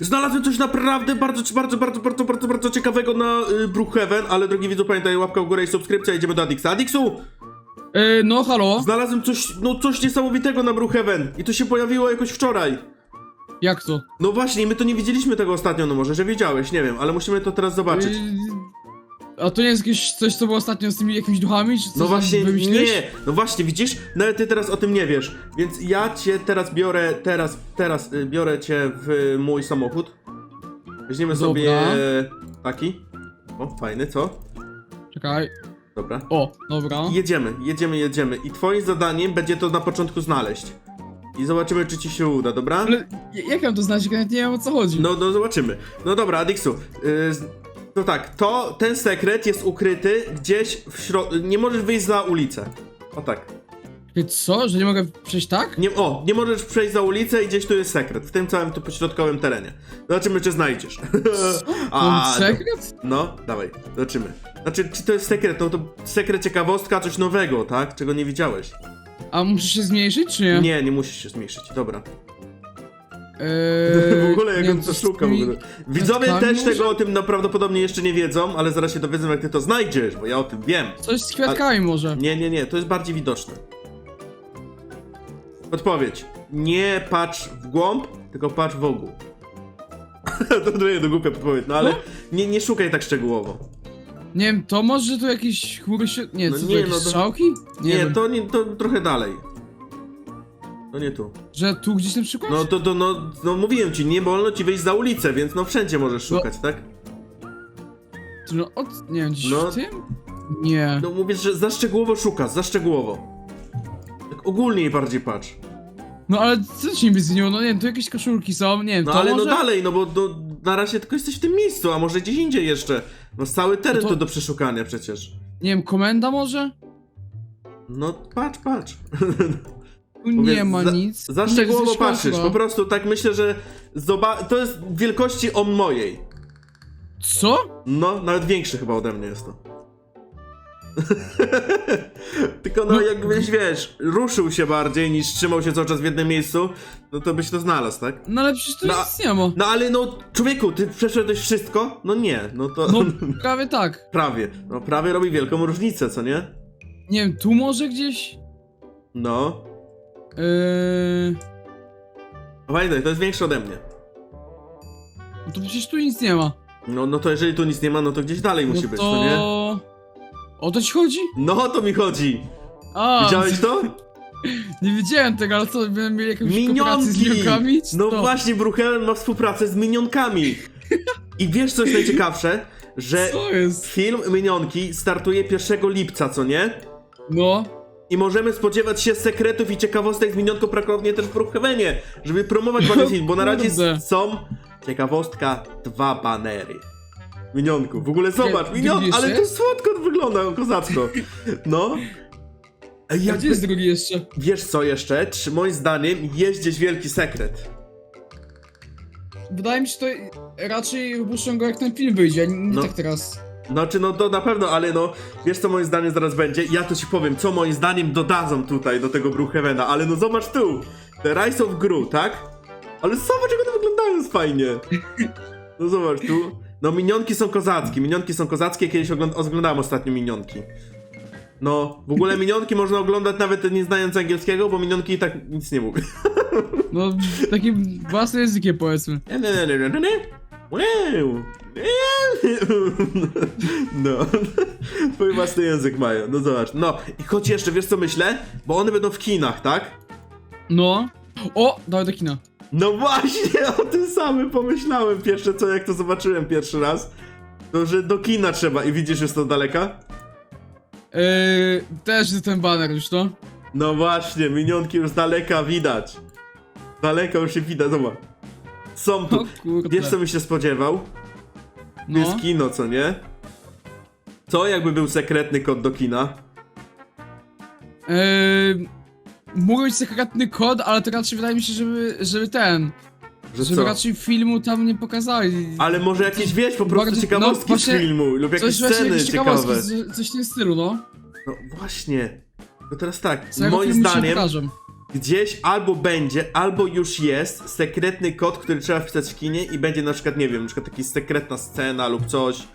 Znalazłem coś naprawdę bardzo, bardzo, bardzo, bardzo, bardzo, bardzo ciekawego na y, Brookhaven, ale drogi widzu, pamiętaj, łapka w górę i subskrypcja, idziemy do Adixa. Adixu, E, no halo? znalazłem coś, no coś niesamowitego na Brookhaven i to się pojawiło jakoś wczoraj. Jak to? No właśnie, my to nie widzieliśmy tego ostatnio, no może, że wiedziałeś, nie wiem, ale musimy to teraz zobaczyć. E, a to nie jest jakieś coś, co było ostatnio z tymi jakimiś duchami, czy co No właśnie, wymyśliłeś? nie, no właśnie, widzisz, nawet ty teraz o tym nie wiesz, więc ja cię teraz biorę, teraz, teraz y, biorę cię w mój samochód. Weźmiemy Dobra. sobie taki. O, fajny, co? Czekaj. Dobra. O, dobra. I Jedziemy, jedziemy, jedziemy. I twoim zadaniem będzie to na początku znaleźć. I zobaczymy, czy ci się uda, dobra? Ale j- jak mam to znać, jak ja nawet nie wiem o co chodzi? No, no zobaczymy. No dobra, Adixu. Z- to tak, to, ten sekret jest ukryty gdzieś w środku. Nie możesz wyjść za ulicę. O tak. Czekaj, Co? Że nie mogę przejść tak? Nie, o, nie możesz przejść za ulicę i gdzieś tu jest sekret. W tym całym tu pośrodkowym terenie. Zobaczymy, czy znajdziesz. Mam sekret? No, dawaj, zobaczymy. Znaczy, czy to jest sekret? No to sekret, ciekawostka, coś nowego, tak? Czego nie widziałeś. A muszę się zmniejszyć, czy nie? Nie, nie musisz się zmniejszyć, dobra. Eee, w ogóle jak nie, on to szuka w ogóle. Widzowie też może? tego o tym no, prawdopodobnie jeszcze nie wiedzą, ale zaraz się dowiedzą jak ty to znajdziesz, bo ja o tym wiem. Coś z kwiatkami może. Nie, nie, nie, to jest bardziej widoczne. Odpowiedź. Nie patrz w głąb, tylko patrz wokół. to trochę to głupia podpowiedź, no ale No. nie, nie szukaj tak szczegółowo. Nie wiem, to może tu jakieś chmury się... Nie, No co nie, to, jakieś no to- strzałki? Nie, wiem. to, nie, to trochę dalej. To nie tu. Że tu gdzieś na przykład? No to, to no, no mówiłem ci, nie wolno ci wyjść za ulicę, więc no wszędzie możesz No. szukać, tak? No, od... Nie wiem, gdzieś No. w tym? Nie. No mówię, że za szczegółowo szukasz, za szczegółowo. Tak ogólnie bardziej patrz. No ale co ci niby zmieniło? No nie wiem, tu jakieś koszulki są, nie wiem, No to ale może... no dalej, no bo no, na razie tylko jesteś w tym miejscu, a może gdzieś indziej jeszcze. No cały teren No to... to- do przeszukania przecież. Nie wiem, komenda może? No patrz, patrz. Tu Mówię, nie ma za, nic. Za szczegółowo patrzysz, po prostu tak myślę, że zoba- to jest wielkości o mojej. Co? No, nawet większy chyba ode mnie jest to. Tylko no, No. jakbyś wiesz, ruszył się bardziej niż trzymał się cały czas w jednym miejscu, no to byś to znalazł, tak? No ale przecież tu No, nic nie ma. No ale no, człowieku, ty przeszedłeś wszystko? No nie, no to No prawie tak. prawie. No prawie robi wielką różnicę, co nie? Nie wiem, tu może gdzieś? No. Yy... Pamiętaj, to jest większe ode mnie. No to przecież tu nic nie ma. No, no to jeżeli tu nic nie ma, no to gdzieś dalej musi no być, to... nie? O to ci chodzi? No o to mi chodzi. A, Widziałeś to? Nie widziałem tego, ale co, będę mieli jakąś kooperację z Minionki! minionkami? No to? właśnie, Bruchelen ma współpracę z minionkami. I wiesz co jest najciekawsze? Że Co jest? film Minionki startuje 1 lipca, co nie? No. I możemy spodziewać się sekretów i ciekawostek z minionką prawdopodobnie też w Bruchhelenie, żeby promować bany film, bo na razie Kurde. są ciekawostka, dwa banery. Minionku, w ogóle zobacz, minion, ale to słodko wygląda, kozacko. No. Ej, A jakby- gdzie jest drugi jeszcze? Wiesz co jeszcze? Czy moim zdaniem jest gdzieś wielki sekret. Wydaje mi się, że to raczej wypuszczą go jak ten film wyjdzie, a nie No. tak teraz. Znaczy, no to na pewno, ale no, wiesz co moim zdaniem zaraz będzie? Ja to ci powiem, co moim zdaniem dodadzą tutaj do tego Brookhavena, ale no zobacz tu, te Rise of Gru, tak? Ale zobacz, jak one wyglądają fajnie. No zobacz tu. No minionki są kozackie, minionki są kozackie, kiedyś ogląd oglądałem ostatnio minionki. No, w ogóle minionki można oglądać nawet nie znając angielskiego, bo minionki i tak nic nie mówią. No, takim własnym językiem powiedzmy. Nie, nie, nie, nie, nie. Wow. No, twój własny język mają, no zobacz. No, i choć jeszcze, wiesz co myślę? Bo one będą w kinach, tak? No. O, dawaj do kina. No właśnie, o tym samym pomyślałem pierwsze co, jak to zobaczyłem pierwszy raz. To, że do kina trzeba i widzisz już to daleka? Yy, też jest ten baner już, no. No właśnie, minionki już z daleka widać. Z daleka już się widać, zobacz. Są tu. O kurde. Wiesz co mi się spodziewał? No. Jest kino, co nie? Co jakby był sekretny kod do kina? Yy, mógł być sekretny kod, ale to raczej wydaje mi się, żeby, żeby ten, Że żeby co? raczej filmu tam nie pokazali. Ale może jakieś, wiesz, po prostu bardziej- ciekawostki no właśnie- z filmu lub jakieś Coś właśnie, sceny jakieś ciekawe. z- coś w tym stylu, no. No właśnie. No teraz tak, Całego moim filmu nie zdaniem, pokażą. Gdzieś albo będzie, albo już jest sekretny kod, który trzeba wpisać w kinie i będzie na przykład, nie wiem, na przykład taka sekretna scena lub coś.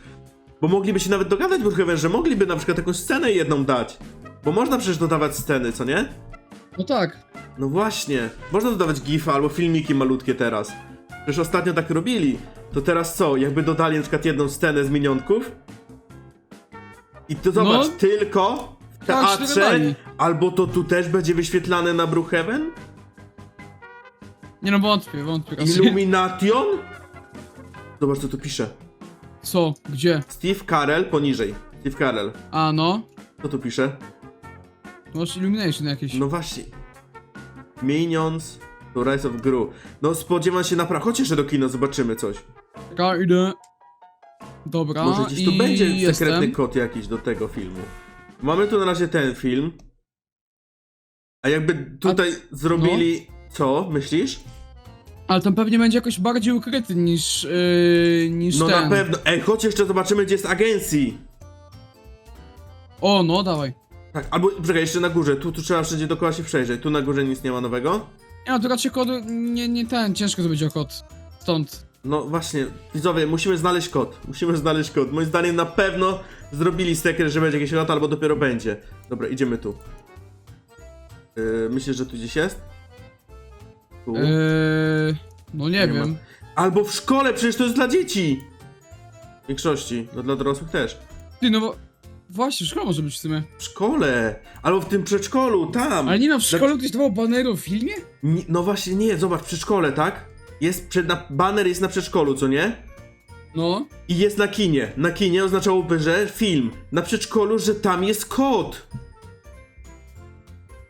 Bo mogliby się nawet dogadać, Brookhaven, że mogliby na przykład jakąś scenę jedną dać. Bo można przecież dodawać sceny, co nie? No tak. No właśnie, można dodawać gifa albo filmiki malutkie teraz. Przecież ostatnio tak robili. To teraz co, jakby dodali na przykład jedną scenę z minionków? I to zobacz, No. tylko Tak, dodali. albo to tu też będzie wyświetlane na Brookhaven? Nie no, wątpię, wątpię. raczej. Illumination? Zobacz co tu pisze. Co? Gdzie? Steve Carell poniżej. Steve Carell. A no. Co tu pisze? Masz Illumination jakieś. No właśnie. Minions to Rise of Gru. No spodziewam się naprawdę. Chodź jeszcze do kina, zobaczymy coś. Czekaj, idę. Dobra, Może gdzieś tu i będzie jestem. sekretny kod jakiś do tego filmu. Mamy tu na razie ten film. A jakby tutaj zrobili. Co, myślisz? Ale tam pewnie będzie jakoś bardziej ukryty niż, yy, niż No ten. na pewno. Ej, chodź jeszcze zobaczymy, gdzie jest agencji. O, no, dawaj. Tak, albo czekaj, jeszcze na górze. Tu, tu trzeba wszędzie dookoła się przejrzeć. Tu na górze nic nie ma nowego. Nie no, to raczej kod, nie, nie ten, ciężko to będzie o kod. Stąd. No właśnie, widzowie, musimy znaleźć kod. Musimy znaleźć kod. Moim zdaniem na pewno zrobili sekret, że będzie jakieś lata, albo dopiero będzie. Dobra, idziemy tu. Yy, myślisz, że tu gdzieś jest? Tu. Yy, no nie, Nie ma. wiem. Albo w szkole, przecież to jest dla dzieci! W większości, no dla dorosłych też. Ty, no bo... Właśnie, szkoła może być w sumie. W szkole! Albo w tym przedszkolu, tam! Ale nie no, w szkole ktoś dawał banery o filmie? No właśnie, nie, zobacz, przedszkole, tak? Jest przed, na, banner jest na przedszkolu, co nie? No. I jest na kinie. Na kinie oznaczałoby, że film. Na przedszkolu, że tam jest kod.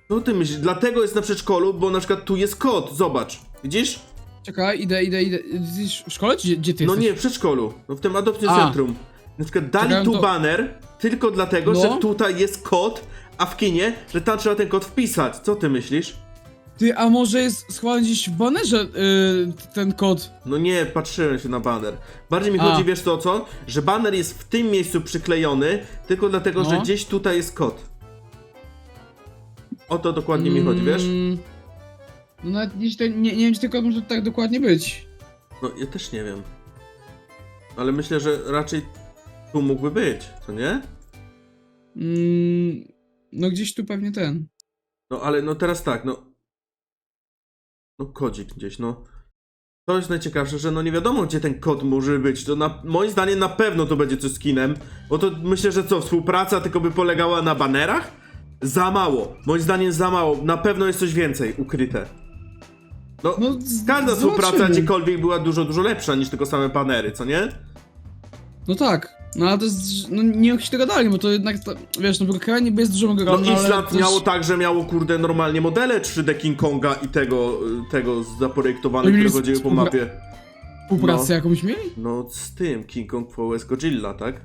No ty myślisz, dlatego jest na przedszkolu, bo na przykład tu jest kod, zobacz. Widzisz? Czekaj, idę, idę, idę. Jesteś w szkole, czy gdzie, ty No jesteś? nie, w przedszkolu. No w tym adopcji A. centrum. Na przykład dali Czekałem tu to- banner tylko dlatego, No. że tutaj jest kod, a w kinie, że tam trzeba ten kod wpisać. Co ty myślisz? Ty, a może jest schowany gdzieś w banerze yy, ten kod? No nie, patrzyłem się na banner. Bardziej mi A. chodzi, wiesz to o co? Że banner jest w tym miejscu przyklejony, tylko dlatego, No. że gdzieś tutaj jest kod. O to dokładnie mi chodzi, wiesz? Mm, No nawet gdzieś to, nie, nie wiem, czy ten kod może tak dokładnie być. No ja też nie wiem. Ale myślę, że raczej tu mógłby być, co nie? Mm, no gdzieś tu pewnie ten. No ale no teraz tak, no. No kodzik gdzieś, no. To jest najciekawsze, że no nie wiadomo gdzie ten kod może być. To na, moim zdaniem na pewno to będzie coś z kinem. Bo to myślę, że co, współpraca tylko by polegała na banerach? Za mało. Moim zdaniem za mało. Na pewno jest coś więcej ukryte. No, No, z- każda współpraca zobaczymy. gdziekolwiek była dużo, dużo lepsza niż tylko same banery, co nie? No tak. No ale to jest, no nie się tego dali, bo to jednak, to, wiesz, no Brookhaven niby jest dużą grą, No no, Island też miało tak, że miało kurde normalnie modele 3D King Konga i tego, tego zaprojektowane, Mieli które chodziły po mapie. współpracę no. jakąś mieli? No z tym, King Kong vs Godzilla, tak?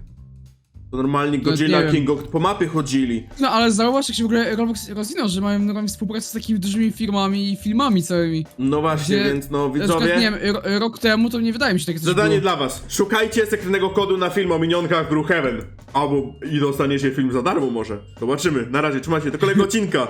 To normalnie nie Godzilla, wiem. King po mapie chodzili. No ale zauważ, jak się w ogóle Roblox rozwinął, że mają normalnie współpracę z takimi dużymi firmami i filmami całymi. No właśnie, Gdzie- więc no Na przykład, widzowie, nie wiem, ro- rok temu to nie wydaje mi się coś zadanie było. dla was. Szukajcie sekretnego kodu na film o minionkach w Brookhaven. Albo i dostaniecie film za darmo może. Zobaczymy. Na razie, trzymajcie, do kolejnego odcinka.